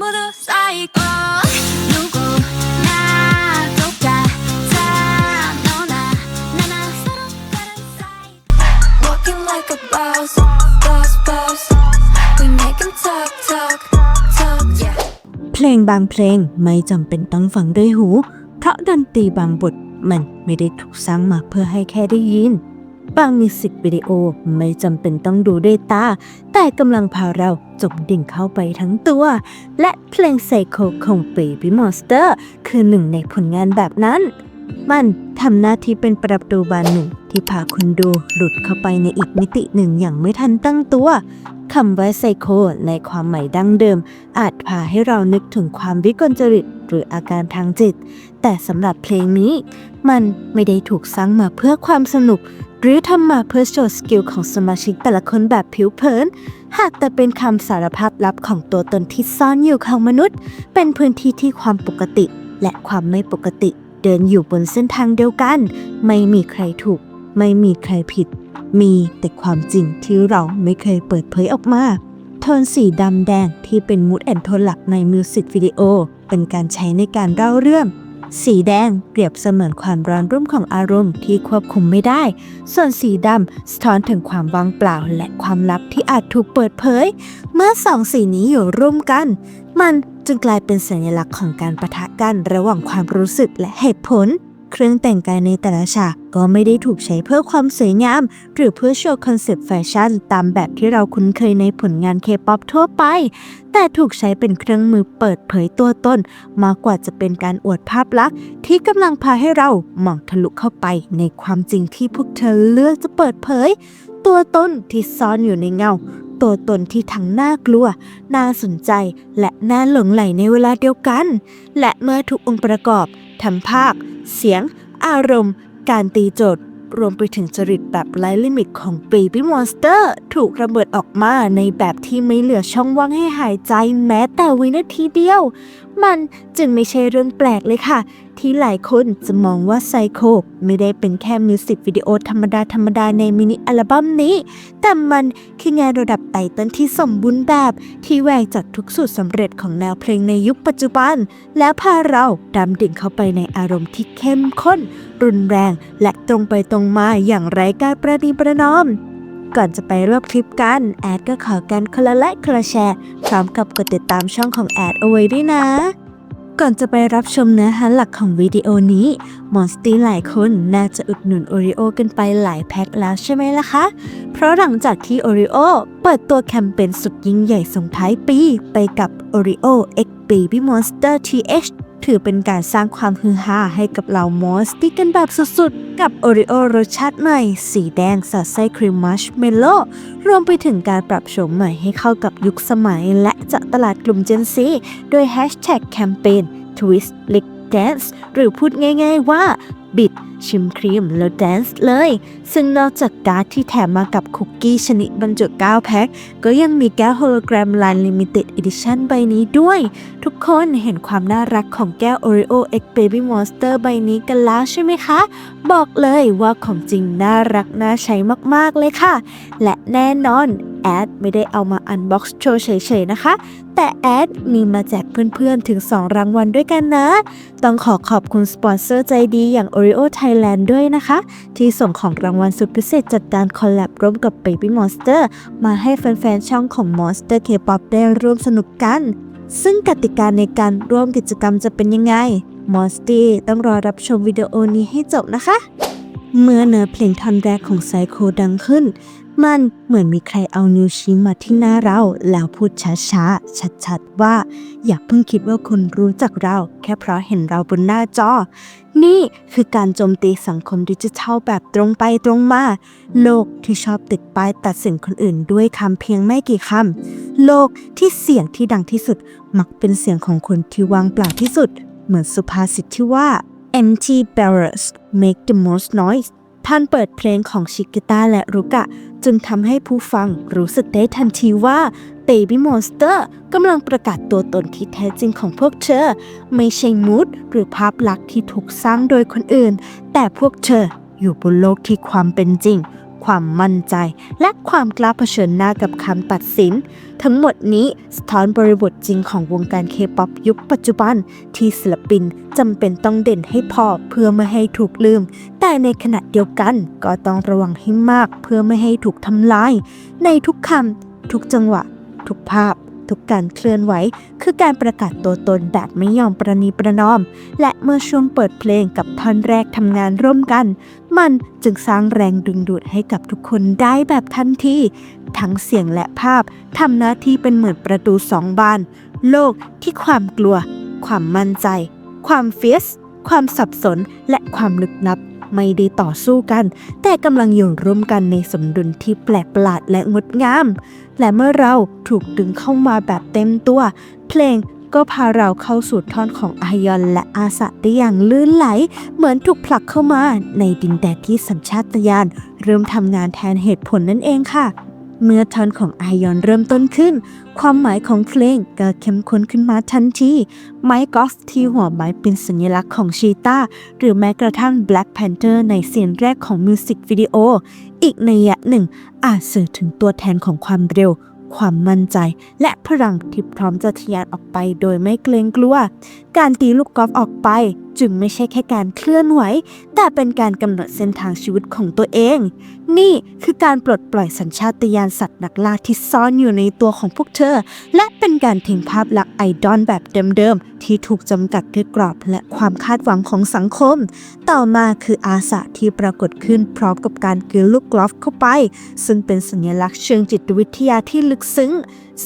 모두 쌓이고 누구나 똑같아 너나 나나 서로 다른 사이 Walking like a boss boss boss We make them talk talk talk yeah เพลงบางเพลงไม่จำเป็นต้องฟังด้วยหู เพราะดนตรีบางบทมันไม่ได้ถูกสร้างมาเพื่อให้แค่ได้ยิน บางมิวสิกวิดีโอไม่จำเป็นต้องดูด้วยตา แต่กำลังพาเราจมดิ่งเข้าไปทั้งตัว และเพลงไซโคของ Baby Monster คือหนึ่งในผลงานแบบนั้น มันทำหน้าที่เป็นประตูบานหนึ่งที่พาคุณดูหลุดเข้าไปในอีกมิติหนึ่งอย่างไม่ทันตั้งตัวคำว่าไซโคในความหมายดั้งเดิม อาจพาให้เรานึกถึงความวิกลจริตหรืออาการทางจิต แต่สำหรับเพลงนี้ มันไม่ได้ถูกสร้างมาเพื่อความสนุก หรือทำมาเพื่อโชว์สกิลของสมาชิกแต่ละคนแบบผิวเผิน หากแต่เป็นคำสารภาพลับของตัวตนที่ซ่อนอยู่ของมนุษย์ เป็นพื้นที่ที่ความปกติ และความไม่ปกติ เดินอยู่บนเส้นทางเดียวกัน ไม่มีใครถูก ไม่มีใครผิด มีแต่ความจริงที่เราไม่เคยเปิดเผยออกมาโทนสีดำแดงที่เป็นมูดแอนโทนหลักในมิวสิกวิดีโอเป็นการใช้ในการเล่าเรื่อง สีแดงเปรียบเสมือนความร้อนรุ่มของอารมณ์ที่ควบคุมไม่ได้ ส่วนสีดำสะท้อนถึงความว่างเปล่าและความลับที่อาจถูกเปิดเผย เมื่อสองสีนี้อยู่ร่วมกัน มันจึงกลายเป็นสัญลักษณ์ของการประทะกันระหว่างความรู้สึกและเหตุผล เครื่องแต่งกายในแต่ละฉากก็ไม่ได้ถูกใช้เพื่อความสวยงาม หรือเพื่อโชว์คอนเซปต์แฟชั่น ตามแบบที่เราคุ้นเคยในผลงานเคป๊อปทั่วไป แต่ถูกใช้เป็นเครื่องมือเปิดเผยตัวตน มากกว่าจะเป็นการอวดภาพลักษณ์ ที่กำลังพาให้เรามองทะลุเข้าไปในความจริงที่พวกเธอเลือกจะเปิดเผย ตัวตนที่ซ่อนอยู่ในเงา ตัวตนที่ทั้งน่ากลัว น่าสนใจ และน่าหลงไหลในเวลาเดียวกัน และเมื่อทุกองค์ประกอบทำภาค เสียง อารมณ์ การตีโจทย์ รวมไปถึงจริตแบบไร้ลิมิตของ Baby Monster ถูกระเบิดออกมาในแบบที่ไม่เหลือช่องว่างให้หายใจแม้แต่วินาทีเดียว มันจึงไม่ใช่เรื่องแปลกเลยค่ะ ที่หลายคนจะมองว่าไซโคไม่ได้เป็นแค่มิวสิกวิดีโอธรรมดาธรรมดาในมินิอัลบั้มนี้ แต่มันคืองานระดับไตเติ้ลที่สมบูรณ์แบบ ที่แหวกจากทุกสูตรสำเร็จของแนวเพลงในยุคปัจจุบัน แล้วพาเราดำดิ่งเข้าไปในอารมณ์ที่เข้มข้น รุนแรง และตรงไปตรงมาอย่างไร้การประนีประนอม ก่อนจะไปรวบคลิปกัน แอดก็ขอกันคนละไลค์คนละแชร์ พร้อมกับกดติดตามช่องของแอดเอาไว้ด้วยนะก่อนจะไปรับชมเนื้อหาหลักของวิดีโอนี้ มอนสตี้หลายคนน่าจะอุดหนุนโอริโอกันไปหลายแพ็คแล้วใช่ไหมล่ะคะ เพราะหลังจากที่โอริโอเปิดตัวแคมเปญสุดยิ่งใหญ่ส่งท้ายปี ไปกับ Oreo X Baby Monster TH ถือเป็นการสร้างความฮือฮาให้กับเหล่ามอสตี้กันแบบสุดๆ กับโอริโอรสชาติใหม่ สีแดงสอดไส้ครีมมัชเมลโล่รวมไปถึงการปรับโฉมใหม่ให้เข้ากับยุคสมัย และเจาะตลาดกลุ่มเจนซีโดยแฮชแท็กแคมเปญ Twist Lick Dance หรือพูดง่ายๆว่า บิด ชิมครีมแล้วแดนซ์เลย ซึ่งนอกจากการ์ดที่แถมมากับคุกกี้ชนิดบรรจุ9แพ็ค ก็ยังมีแก้วโฮโลแกรมลายลิมิเต็ดอีดิชั่นใบนี้ด้วย ทุกคนเห็นความน่ารักของแก้ว Oreo X Baby Monster ใบนี้กันแล้วใช่ไหมคะ บอกเลยว่าของจริงน่ารักน่าใช้มากๆเลยค่ะ และแน่นอน แอดไม่ได้เอามาอันบ็อกซ์โชว์เฉยๆนะคะ แต่แอดมีมาแจกเพื่อนๆ ถึง 2 รางวัลด้วยกันนะ ต้องขอขอบคุณสปอนเซอร์ใจดีอย่าง Oreo Thailand ด้วยนะคะ ที่ส่งของรางวัลสุดพิเศษจัดการคอลแลบร่วมกับ Baby Monster มาให้แฟนๆ ช่องของ Monster K-pop ได้ร่วมสนุกกัน ซึ่งกติกาในการร่วมกิจกรรมจะเป็นยังไงมอนสตี้ต้องรอรับชมวิดีโอนี้ให้จบนะคะ เมื่อเนื้อเพลงท่อนแรกของไซโคดังขึ้น มันเหมือนมีใครเอานิ้วชี้มาที่หน้าเรา แล้วพูดช้าๆ ชัดๆ ว่า อย่าเพิ่งคิดว่าคุณรู้จักเรา แค่เพราะเห็นเราบนหน้าจอ นี่คือการโจมตีสังคมดิจิทัลแบบตรงไปตรงมา โลกที่ชอบติดป้ายตัดสินคนอื่นด้วยคำเพียงไม่กี่คำ โลกที่เสียงที่ดังที่สุด มักเป็นเสียงของคนที่วางเปล่าที่สุด เหมือนสุภาษิตที่ว่า empty barrels make the most noise ท่านเปิดเพลงของชิกิต้าและรุกะ จึงทำให้ผู้ฟังรู้สึกได้ทันทีว่าเตบี้มอนสเตอร์กำลังประกาศตัวตนที่แท้จริงของพวกเธอ ไม่ใช่มูดหรือภาพลักษณ์ที่ถูกสร้างโดยคนอื่น แต่พวกเธออยู่บนโลกที่ความเป็นจริง ความมั่นใจ และความกล้าเผชิญหน้ากับคำตัดสิน ทั้งหมดนี้สะท้อนบริบทจริงของวงการเคป๊อปยุคปัจจุบัน ที่ศิลปินจำเป็นต้องเด่นให้พอเพื่อไม่ให้ถูกลืม แต่ในขณะเดียวกันก็ต้องระวังให้มากเพื่อไม่ให้ถูกทำลาย ในทุกคำทุกจังหวะ ทุกภาพ ทุกการเคลื่อนไหว คือการประกาศตัวตนแบบไม่ยอมประนีประนอม และเมื่อช่วงเปิดเพลงกับท่อนแรกทำงานร่วมกัน มันจึงสร้างแรงดึงดูดให้กับทุกคนได้แบบทันทีทั้งเสียงและภาพทำหน้าที่เป็นเหมือนประตูสองบาน โลกที่ความกลัว ความมั่นใจ ความเฟียสความสับสนและความลึกลับ ไม่ได้ต่อสู้กัน แต่กำลังอยู่ร่วมกันในสมดุลที่แปลกประหลาดและงดงาม และเมื่อเราถูกดึงเข้ามาแบบเต็มตัว เพลงก็พาเราเข้าสู่ท่อนของอายอนและอาสะได้อย่างลื่นไหล เหมือนถูกผลักเข้ามาในดินแดนที่สัญชาตญาณเริ่มทำงานแทนเหตุผลนั่นเองค่ะ เมื่อทอนของไอยอนเริ่มต้นขึ้น ความหมายของเพลงก็เข้มข้นขึ้นมาทันที ไม้กอล์ฟที่หัวไม้เป็นสัญลักษณ์ของชีตาหรือแม้กระทั่ง Black Panther ในเสียงแรกของมิวสิกวิดีโอ อีกในยะหนึ่ง อาจสื่อถึงตัวแทนของความเร็ว ความมั่นใจ และพลังที่พร้อมจะทะยานออกไปโดยไม่เกรงกลัว การตีลูกกอล์ฟออกไปจึงไม่ใช่แค่การเคลื่อนไหว แต่เป็นการกำหนดเส้นทางชีวิตของตัวเอง นี่คือการปลดปล่อยสัญชาตญาณสัตว์นักล่าที่ซ่อนอยู่ในตัวของพวกเธอ และเป็นการทิ้งภาพลักษณ์ไอดอลแบบเดิมๆ ที่ถูกจำกัดด้วยกรอบและความคาดหวังของสังคม ต่อมาคืออาสาที่ปรากฏขึ้นพร้อมกับการกลืนลูกกอล์ฟเข้าไป ซึ่งเป็นสัญลักษณ์เชิงจิตวิทยาที่ลึกซึ้ง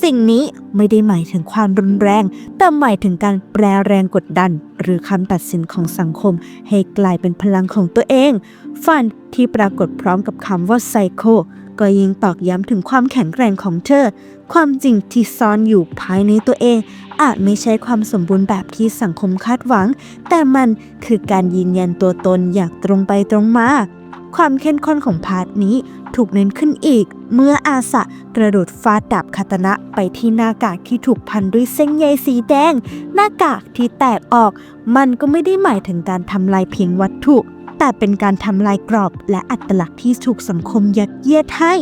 สิ่งนี้ไม่ได้หมายถึงความรุนแรง แต่หมายถึงการแปรแรงกดดัน หรือคำตัดสินของสังคม ให้กลายเป็นพลังของตัวเอง ฟันที่ปรากฏพร้อมกับคำว่าไซโคก็ยิ่งตอกย้ำถึงความแข็งแกร่งของเธอ ความจริงที่ซ่อนอยู่ภายในตัวเอง อาจไม่ใช่ความสมบูรณ์แบบที่สังคมคาดหวัง แต่มันคือการยืนยันตัวตนอย่างตรงไปตรงมา ความเข้มข้นของพาร์ทนี้ถูกเน้นขึ้นอีก เมื่ออาสะกระโดดฟาดดาบคาตนะไปที่หน้ากากที่ถูกพันด้วยเส้นใยสีแดง หน้ากากที่แตกออก มันก็ไม่ได้หมายถึงการทำลายเพียงวัตถุ แต่เป็นการทำลายกรอบและอัตลักษณ์ที่ถูกสังคมยัดเยียดให้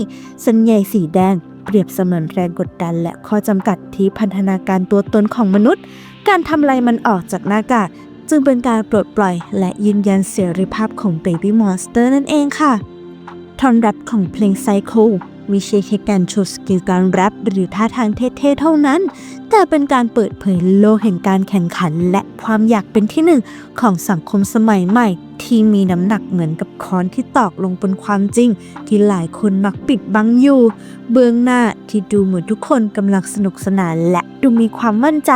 เส้นใยสีแดงเปรียบเสมือนแรงกดดันและข้อจำกัดที่พันธนาการตัวตนของมนุษย์ การทำลายมันออกจากหน้ากาก จึงเป็นการปลดปล่อยและยืนยันเสรีภาพของ Baby Monster นั่นเองค่ะ ทอนแรปของเพลง Psycho ไม่ใช่แค่การโชว์สกิลการแรปหรือท่าทางเท่ๆเท่านั้น แต่เป็นการเปิดเผยโลกแห่งการแข่งขัน และความอยากเป็นที่หนึ่งของสังคมสมัยใหม่ ที่มีน้ำหนักเหมือนกับค้อนที่ตอกลงบนความจริง ที่หลายคนมักปิดบังอยู่ เบื้องหน้าที่ดูเหมือนทุกคนกำลังสนุกสนานและดูมีความมั่นใจ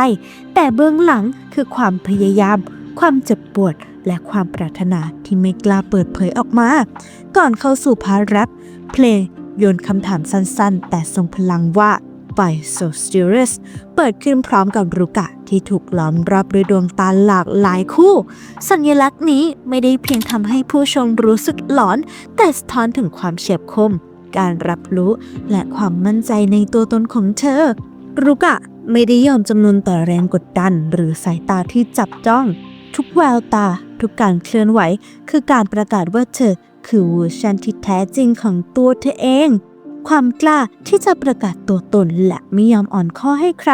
แต่เบื้องหลังคือความพยายาม ความเจ็บปวดและความปรารถนาที่ไม่กล้าเปิดเผยออกมา ก่อนเข้าสู่พาร์ทแรปเพลงโยนคำถามสั้นๆ แต่ทรงพลังว่า by so serious เปิดขึ้นพร้อมกับรุกะที่ถูกล้อมรอบด้วยดวงตาหลากหลายคู่ สัญลักษณ์นี้ไม่ได้เพียงทำให้ผู้ชมรู้สึกหลอน แต่สะท้อนถึงความเฉียบคม การรับรู้และความมั่นใจในตัวตนของเธอ รุกะไม่ได้ยอมจำนวนต่อแรงกดดัน หรือสายตาที่จับจ้อง ทุกแววตา ทุกการเคลื่อนไหว คือการประกาศว่าเธอ คือเวอร์ชันที่แท้จริงของตัวเธอเอง ความกล้าที่จะประกาศตัวตนและไม่ยอมอ่อนข้อให้ใคร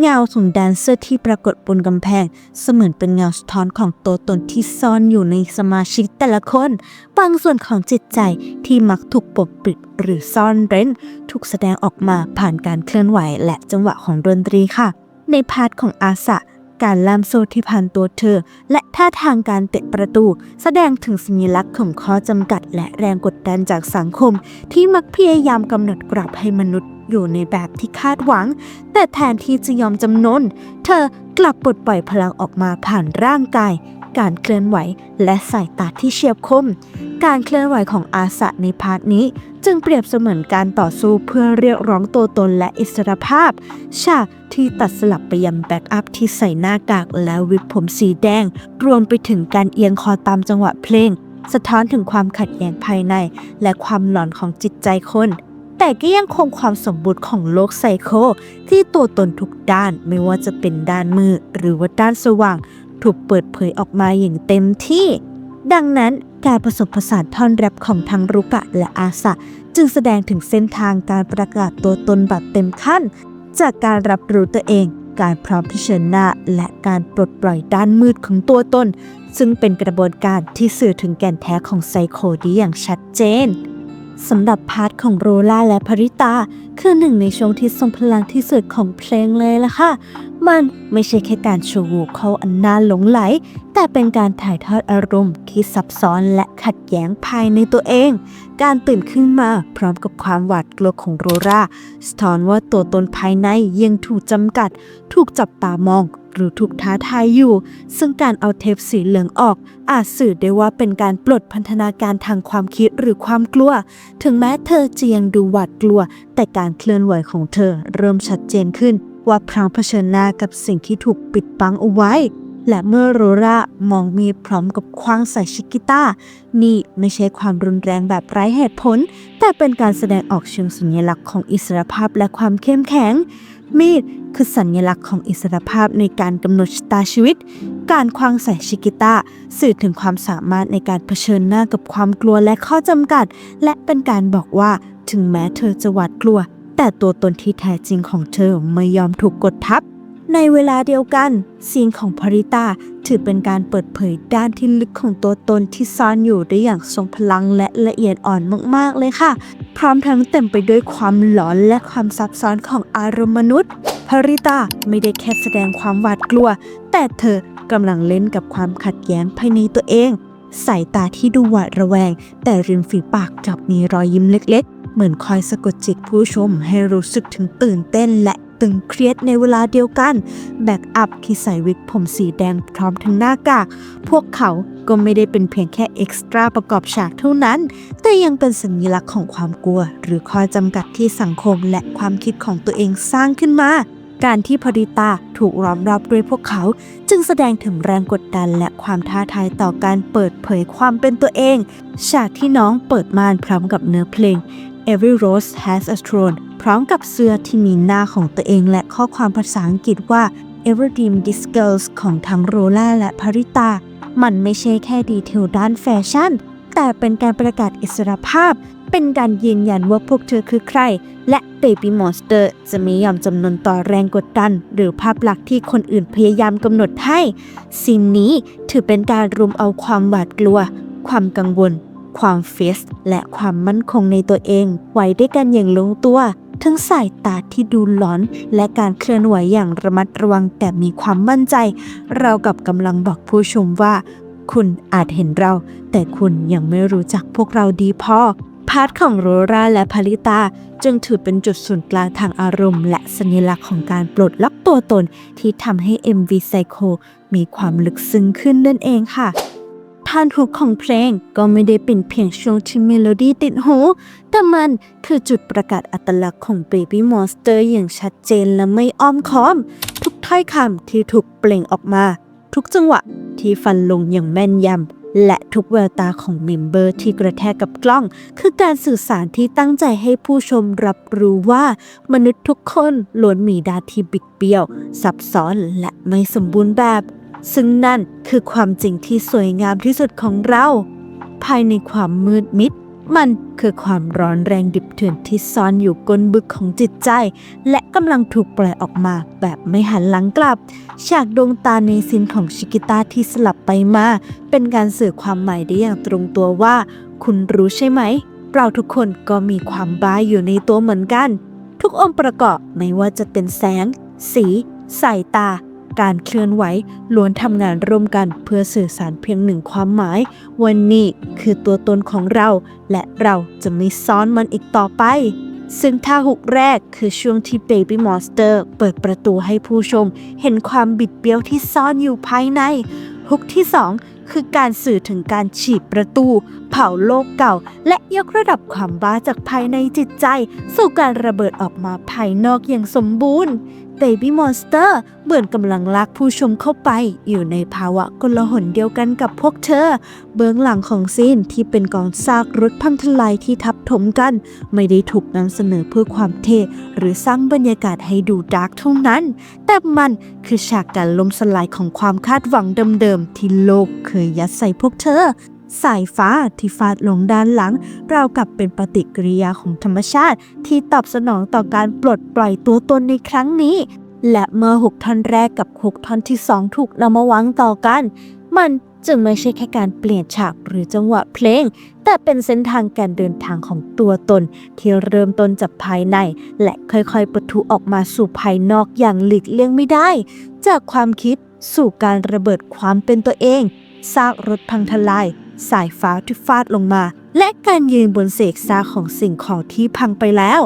เงาของแดนเซอร์ที่ปรากฏบนกำแพง เสมือนเป็นเงาสะท้อนของตัวตนที่ซ่อนอยู่ในสมาชิกแต่ละคน บางส่วนของจิตใจที่มักถูกปกปิดหรือซ่อนเร้น ถูกแสดงออกมาผ่านการเคลื่อนไหวและจังหวะของดนตรีค่ะ ในพาร์ทของอาสะ การล่ามโซ่ที่พันตัวเธอ และท่าทางการเตะประตู แสดงถึงสัญลักษณ์ของข้อจำกัด และแรงกดดันจากสังคม ที่มักพยายามกำหนดกรอบให้มนุษย์อยู่ในแบบที่คาดหวัง แต่แทนที่จะยอมจำนน เธอกลับปลดปล่อยพลังออกมาผ่านร่างกาย การเคลื่อนไหว และสายตาที่เฉียบคม การเคลื่อนไหวของอาสะในพาร์ทนี้ จึงเปรียบเสมือนการต่อสู้เพื่อเรียกร้องตัวตนและอิสรภาพ ฉากที่ตัดสลับไปยังแบ็กอัพที่ใส่หน้ากากและวิกผมสีแดง รวมไปถึงการเอียงคอตามจังหวะเพลง สะท้อนถึงความขัดแย้งภายใน และความหลอนของจิตใจคน แต่ก็ยังคงความสมบูรณ์ของโลกไซโค ที่ตัวตนทุกด้านไม่ว่าจะเป็นด้านมืดหรือว่าด้านสว่าง ถูกเปิดเผยออกมาอย่างเต็มที่ ดังนั้น การผสมผสานท่อนแรปของทั้งรุกะและอาสะ จึงแสดงถึงเส้นทางการประกาศตัวตนแบบเต็มขั้น จากการรับรู้ตัวเอง การพร้อมเผชิญหน้า และการปลดปล่อยด้านมืดของตัวตน ซึ่งเป็นกระบวนการที่สื่อถึงแก่นแท้ของไซโคดีอย่างชัดเจนสำหรับพาร์ทของโรล่าและภริตา คือหนึ่งในช่วงที่ทรงพลังที่สุดของเพลงเลยล่ะค่ะ มันไม่ใช่แค่การชว์วูเขาอันน่าหลงไหล แต่เป็นการถ่ายทอดอารมณ์ที่ซับซ้อนและขัดแย้งภายในตัวเอง การตื่นขึ้นมาพร้อมกับความหวาดกลัวของโรราสะท้อนว่าตัวตนภายในยังถูกจำกัด ถูกจับตามองหรือถูกท้าทายอยู่ ซึ่งการเอาเทปสีเหลืองออก อาจสื่อได้ว่าเป็นการปลดพันธนาการทางความคิดหรือความกลัว ถึงแม้เธอจะยังดูหวาดกลัว แต่การเคลื่อนไหวของเธอเริ่มชัดเจนขึ้น ว่าพร้อมเผชิญหน้ากับสิ่งที่ถูกปิดบังเอาไว้ และเมื่อโรรามองมีดพร้อมกับคว้างใส่ชิกิต้า นี่ไม่ใช่ความรุนแรงแบบไร้เหตุผล แต่เป็นการแสดงออกเชิงสัญลักษณ์ของอิสรภาพและความเข้มแข็ง มีดคือสัญลักษณ์ของอิสรภาพในการกำหนดชะตาชีวิต การคว้างใส่ชิกิต้าสื่อถึงความสามารถในการเผชิญหน้ากับความกลัวและข้อจำกัด และเป็นการบอกว่าถึงแม้เธอจะหวาดกลัว แต่ตัวตนที่แท้จริงของเธอไม่ยอมถูกกดทับ ในเวลาเดียวกันซีนของภริตาถือเป็นการเปิดเผยด้านที่ลึกของตัวตนที่ซ่อนอยู่ได้อย่างทรงพลังและละเอียดอ่อนมากๆเลยค่ะ พร้อมทั้งเต็มไปด้วยความหลอนและความซับซ้อนของอารมณ์มนุษย์ภริตาไม่ได้แค่แสดงความหวาดกลัว แต่เธอกำลังเล่นกับความขัดแย้งภายในตัวเอง สายตาที่ดูหวาดระแวง แต่ริมฝีปากกลับมีรอยยิ้มเล็ก เหมือนคอยสะกดจิตผู้ชมให้รู้สึกถึงตื่นเต้นและตึงเครียดในเวลาเดียวกัน แบ็กอัพที่ใส่วิกผมสีแดงพร้อมทั้งหน้ากาก พวกเขาก็ไม่ได้เป็นเพียงแค่เอ็กซ์ตร้าประกอบฉากเท่านั้น แต่ยังเป็นสัญลักษณ์ของความกลัว หรือข้อจำกัดที่สังคมและความคิดของตัวเองสร้างขึ้นมา การที่พริตาถูกล้อมรอบด้วยพวกเขา จึงแสดงถึงแรงกดดันและความท้าทายต่อการเปิดเผยความเป็นตัวเอง ฉากที่น้องเปิดม่านพร้อมกับเนื้อเพลง Every Rose Has a Throne พร้อมกับเสื้อที่มีหน้าของตัวเองและข้อความภาษาอังกฤษว่า Ever Dream This Girls ของทั้งโรล่าและพริตา มันไม่ใช่แค่ดีเทลด้านแฟชั่น แต่เป็นการประกาศอิสรภาพ เป็นการยืนยันว่าพวกเธอคือใคร และ Baby Monster จะไม่ยอมจำนนต่อแรงกดดัน หรือภาพลักษณ์ที่คนอื่นพยายามกำหนดให้สิ่งนี้ถือเป็นการรวมเอาความหวาดกลัว ความกังวล ความเฟสและความมั่นคงในตัวเอง ไว้ด้วยกันอย่างลงตัว ทั้งสายตาที่ดูหลอน และการเคลื่อนไหวอย่างระมัดระวังแต่มีความมั่นใจ เรากับกำลังบอกผู้ชมว่า คุณอาจเห็นเรา แต่คุณยังไม่รู้จักพวกเราดีพอพาร์ทของโรราและพาริตาจึงถือเป็นจุดศูนย์กลางทางอารมณ์ และสัญลักษณ์ของการปลดล็อกตัวตนที่ทำให้ MV Psycho มีความลึกซึ้งขึ้นนั่นเองค่ะ ทานฮุกของเพลงก็ไม่ได้เป็นเพียงช่วงที่เมโลดี้ติดหู แต่มันคือจุดประกาศอัตลักษณ์ของ Baby Monster อย่างชัดเจนและไม่อ้อมค้อม ทุกถ้อยคำที่ถูกเปล่งออกมา ทุกจังหวะที่ฟันลงอย่างแม่นยำ และทุกแววตาของเมมเบอร์ที่กระแทกกับกล้อง คือการสื่อสารที่ตั้งใจให้ผู้ชมรับรู้ว่า มนุษย์ทุกคนล้วนมีดาที่บิดเบี้ยว ซับซ้อนและไม่สมบูรณ์แบบ ซึ่งนั่นคือความจริงที่สวยงามที่สุดของเรา ภายในความมืดมิด มันคือความร้อนแรงดิบเถื่อนที่ซ่อนอยู่ก้นบึกของจิตใจ และกำลังถูกปล่อยออกมาแบบไม่หันหลังกลับ ฉากดวงตาในซินของชิกิต้าที่สลับไปมา เป็นการสื่อความหมายได้อย่างตรงตัวว่า คุณรู้ใช่ไหม เราทุกคนก็มีความบ้าอยู่ในตัวเหมือนกัน ทุกองค์ประกอบไม่ว่าจะเป็นแสง สี สายตา การเคลื่อนไหวล้วนทำงานร่วมกันเพื่อสื่อสารเพียงหนึ่งความหมาย วันนี้คือตัวตนของเรา และเราจะไม่ซ้อนมันอีกต่อไป ซึ่งท่าหุกแรกคือช่วงที่ Baby Monster เปิดประตูให้ผู้ชม เห็นความบิดเบี้ยวที่ซ่อนอยู่ภายใน ฮุกที่ 2 คือการสื่อถึงการฉีดประตู เผาโลกเก่า และยกระดับความบ้าจากภายในจิตใจ สู่การระเบิดออกมาภายนอกอย่างสมบูรณ์ Baby Monster เหมือนกำลังลากผู้ชมเข้าไป อยู่ในภาวะกลหนเดียวกันกับพวกเธอ เบื้องหลังของซีนที่เป็นกองซากรถพังทลายที่ทับถมกัน ไม่ได้ถูกนำเสนอเพื่อความเท่หรือสร้างบรรยากาศให้ดูดาร์กเท่านั้น แต่มันคือฉากการล้มสลายของความคาดหวังเดิมๆที่โลกเคยยัดใส่พวกเธอ สายฟ้าที่ฟาดลงด้านหลัง เรากับเป็นปฏิกิริยาของธรรมชาติ ที่ตอบสนองต่อการปลดปล่อยตัวตนในครั้งนี้ และเมื่อหกท่อนแรกกับหกท่อนที่สองถูกนำมาวางต่อกัน มันจึงไม่ใช่แค่การเปลี่ยนฉากหรือจังหวะเพลง แต่เป็นเส้นทางการเดินทางของตัวตน ที่เริ่มต้นจากภายใน และค่อยๆปะทุออกมาสู่ภายนอกอย่างหลีกเลี่ยงไม่ได้ จากความคิดสู่การระเบิดความเป็นตัวเองซากรถพังทลาย สายฟ้าที่ฟาดลงมา และการยืนบนเศษซากของสิ่งของที่พังไปแล้ว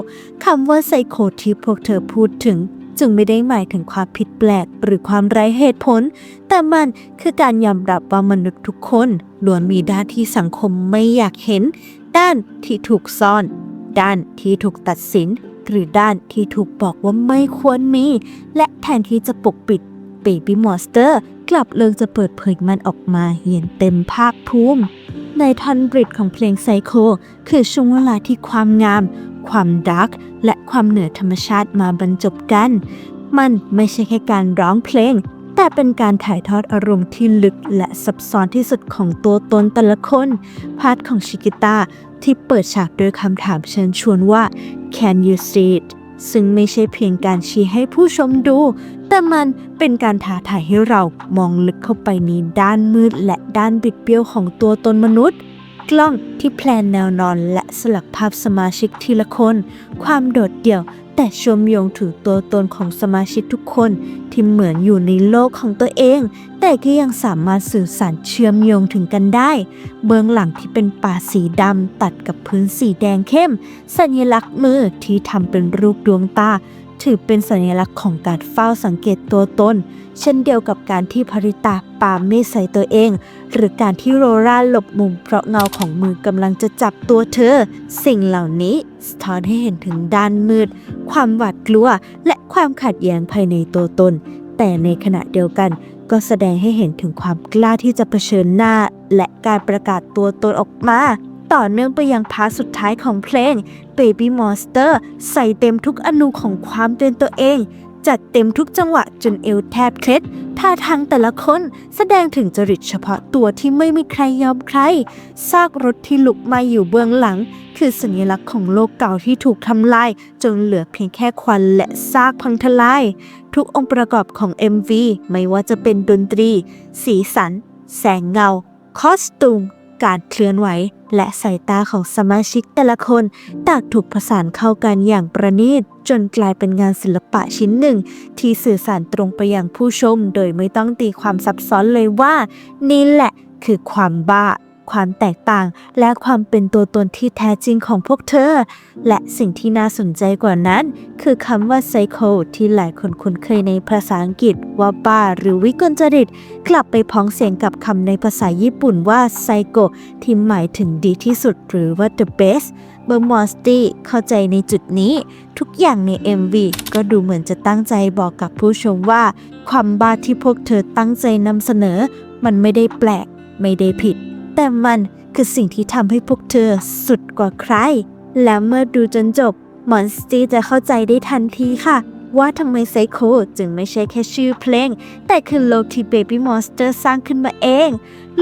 คำว่าไซโคที่พวกเธอพูดถึง จึงไม่ได้หมายถึงความผิดแปลกหรือความไร้เหตุผล แต่มันคือการยอมรับว่ามนุษย์ทุกคนล้วนมีด้านที่สังคมไม่อยากเห็น ด้านที่ถูกซ่อน ด้านที่ถูกตัดสินหรือด้านที่ถูกบอกว่าไม่ควรมี และแทนที่จะปกปิด Baby Monster กลับเลือกจะเปิดเผยมันออกมาเห็นเต็มภาคภูมิ ในทันบริดของเพลงไซโค คือช่วงเวลาที่ความงาม ความดาร์กและความเหนือธรรมชาติมาบรรจบกัน มันไม่ใช่แค่การร้องเพลง แต่เป็นการถ่ายทอดอารมณ์ที่ลึกและซับซ้อนที่สุดของตัวตนแต่ละคน พาร์ทของชิกิตาที่เปิดฉากด้วยคำถามเชิญชวนว่า can you see it ซึ่งไม่ใช่เพียงการชี้ให้ผู้ชมดู แต่มันเป็นการท้าทายให้เรามองลึกเข้าไปในด้านมืดและด้านบิดเบี้ยวของตัวตนมนุษย์ กล้องที่แพลนแนวนอนและสลักภาพสมาชิกทีละคน ความโดดเดี่ยว แต่เชมโยงถึงตัวตนของสมาชิกทุกคนที่เหมือนอยู่ในโลกของตัวเอง แต่ก็ยังสามารถสื่อสารเชื่อมโยงถึงกันได้ เบื้องหลังที่เป็นป่าสีดำตัดกับพื้นสีแดงเข้ม สัญลักษณ์มือที่ทำเป็นรูปดวงตา ถือเป็นสัญลักษณ์ของการเฝ้าสังเกตตัวตน เช่นเดียวกับการที่ภริตาปาเมฆใส่ตัวเอง หรือการที่โรราหลบมุมเพราะเงาของมือกำลังจะจับตัวเธอ สิ่งเหล่านี้สะท้อนให้เห็นถึงด้านมืด ความหวาดกลัว และความขัดแย้งภายในตัวตน แต่ในขณะเดียวกันก็แสดงให้เห็นถึงความกล้าที่จะเผชิญหน้า และการประกาศตัวตนออกมา ต่อเนื่องไปยังพาร์ทสุดท้ายของเพลง Baby Monster ใส่เต็มทุกอนูของความเป็นตัวเอง จัดเต็มทุกจังหวะจนเอวแทบเคล็ดท่าทางแต่ละคนแสดงถึงจริตเฉพาะตัวที่ไม่มีใครยอมใคร ซากรถที่ลุกไหมาอยู่เบื้องหลัง คือสัญลักษณ์ของโลกเก่าที่ถูกทำลาย จนเหลือเพียงแค่ควันและซากพังทลาย ทุกองค์ประกอบของ MV ไม่ว่าจะเป็นดนตรี สีสัน แสงเงา คอสตูม การเคลื่อนไหว และสายตาของสมาชิกแต่ละคนต่างถูกผสานเข้ากันอย่างประณีต จนกลายเป็นงานศิลปะชิ้นหนึ่ง ที่สื่อสารตรงไปยังผู้ชม โดยไม่ต้องตีความซับซ้อนเลยว่า นี่แหละคือความบ้า ความแตกต่าง และความเป็นตัวตนที่แท้จริงของพวกเธอ และสิ่งที่น่าสนใจกว่านั้น คือคำว่าไซโคที่หลายคนคุ้นเคยในภาษาอังกฤษว่าบ้าหรือวิกลจริต กลับไปพ้องเสียงกับคำในภาษาญี่ปุ่นว่าไซโกที่หมายถึงดีที่สุดหรือว่า the best เบอร์มอสตี้เข้าใจในจุดนี้ ทุกอย่างใน MV ก็ดูเหมือนจะตั้งใจบอกกับผู้ชมว่า ความบ้าที่พวกเธอตั้งใจนำเสนอ มันไม่ได้แปลก ไม่ได้ผิด แต่มันคือสิ่งที่ทำให้พวกเธอสุดกว่าใคร และเมื่อดูจนจบมอนสตี้จะเข้าใจได้ทันทีค่ะ ว่าทำไมไซโคจึงไม่ใช่แค่ชื่อเพลง แต่คือโลกที่เบบี้มอนสเตอร์สร้างขึ้นมาเอง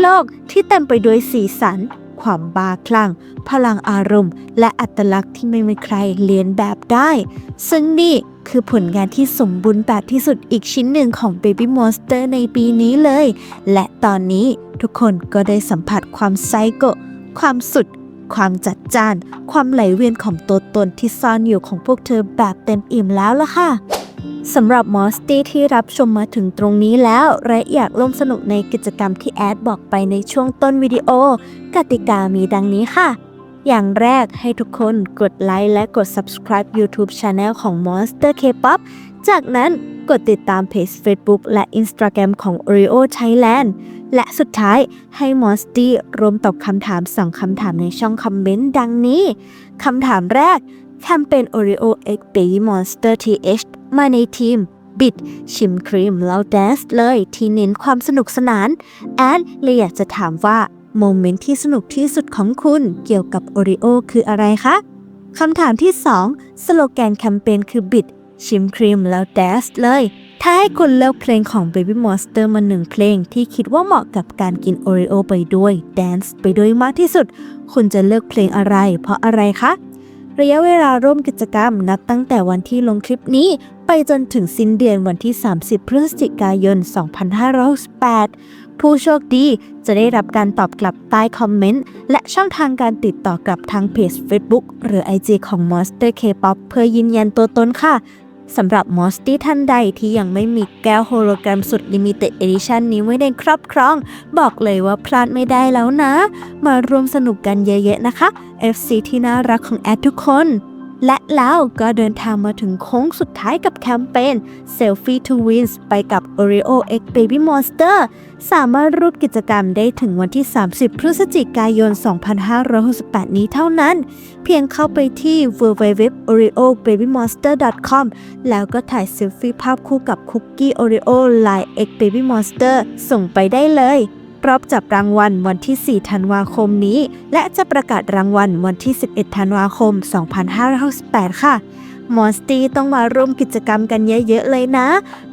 โลกที่เต็มไปด้วยสีสัน ความบ้าคลั่ง พลังอารมณ์ และอัตลักษณ์ที่ไม่มีใครเลียนแบบได้ ซึ่งนี่คือผลงานที่สมบูรณ์แบบที่สุดอีกชิ้นหนึ่งของ Baby Monster ในปีนี้เลย และตอนนี้ทุกคนก็ได้สัมผัสความไซโกความสุด ความจัดจ้าน ความไหลเวียนของตัวตนที่ซ่อนอยู่ของพวกเธอแบบเต็มอิ่มแล้วล่ะค่ะสำหรับมอสตี้ที่รับชมมาถึงตรงนี้แล้ว และอยากร่วมสนุกในกิจกรรมที่แอดบอกไปในช่วงต้นวิดีโอกติกามีดังนี้ค่ะ อย่างแรกให้ทุกคนกดไลค์และกด subscribe YouTube Channel ของ Monster K-pop จากนั้นกดติดตามเพจ Facebook และ Instagram ของ Oreo Thailand และสุดท้ายให้ Monsty รวมตอบคำถามสองคำถามในช่องคอมเมนต์ดังนี้คำถามแรกแคมเปญ Oreo X Baby Monster TH มาในทีมบิด ชิมครีมแล้วแดนซ์เลยที่เน้นความสนุกสนาน แอนเลยอยากจะถามว่า โมเมนต์ที่สนุกที่สุดของคุณเกี่ยวกับ Oreo คืออะไรคะคำถามที่ 2 สโลแกนแคมเปญคือบิด ชิมครีมแล้วแดสเลย ถ้าให้คุณเลือกเพลงของ Baby Monster มาหนึ่งเพลงที่คิดว่าเหมาะกับการกินโอริโอไปด้วยแดนซ์ไปด้วยมากที่สุด คุณจะเลือกเพลงอะไร เพราะอะไรคะระยะเวลาร่วมกิจกรรมนับตั้งแต่วันที่ลงคลิปนี้ ไปจนถึงสิ้นเดือนวันที่ 30 พฤศจิกายน 2568 ผู้โชคดีจะได้รับการตอบกลับใต้คอมเมนต์ และช่องทางการติดต่อกลับทางเพจ Facebook หรือ IG ของ Monster K-pop เพื่อยืนยันตัวตนค่ะสำหรับมอสตี้ท่านใดที่ยังไม่มีแก้วโฮโลแกรมสุดลิมิเต็ดเอดิชันนี้ไว้ในครอบครอง บอกเลยว่าพลาดไม่ได้แล้วนะ มาร่วมสนุกกันเยอะๆนะคะ FC ที่น่ารักของแอดทุกคน และแล้วก็เดินทางมาถึงโค้งสุดท้ายกับแคมเปญ Selfie to Wins ไปกับ Oreo X Baby Monster สามารถรูปกิจกรรมได้ถึงวันที่ 30 พฤศจิกายน 2568 นี้เท่านั้น เพียงเข้าไปที่ www.oreobabymonster.com แล้วก็ถ่ายเซลฟี่ภาพคู่กับคุกกี้ Oreo ลาย X Baby Monster ส่งไปได้เลย พร้อมจับรางวัลวันที่ 4 ธันวาคมนี้ และจะประกาศรางวัลวันที่ 11 ธันวาคม 2568 ค่ะมอนสตีต้องมาร่วมกิจกรรมกันเยอะๆเลยนะ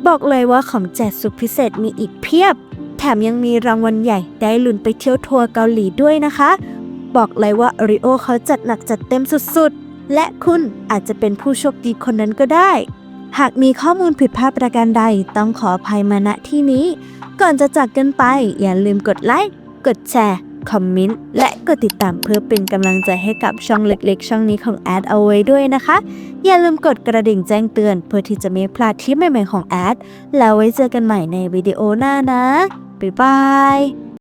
บอกเลยว่าของแจกสุดพิเศษมีอีกเพียบ แถมยังมีรางวัลใหญ่ได้ลุ้นไปเที่ยวทัวร์เกาหลีด้วยนะคะ บอกเลยว่าอริโอเขาจัดหนักจัดเต็มสุดๆ และคุณอาจจะเป็นผู้โชคดีคนนั้นก็ได้ หากมีข้อมูลผิดพลาดประการใดต้องขออภัยมาณที่นี้ ก่อนจะจากกันไป อย่าลืมกดไลค์ กดแชร์ คอมเมนต์ และกดติดตามเพื่อเป็นกำลังใจให้กับช่องเล็กๆ ช่องนี้ของแอดเอาไว้ด้วยนะคะ อย่าลืมกดกระดิ่งแจ้งเตือนเพื่อที่จะไม่พลาดทริปใหม่ๆของแอด แล้วไว้เจอกันใหม่ในวิดีโอหน้านะ บ๊ายบาย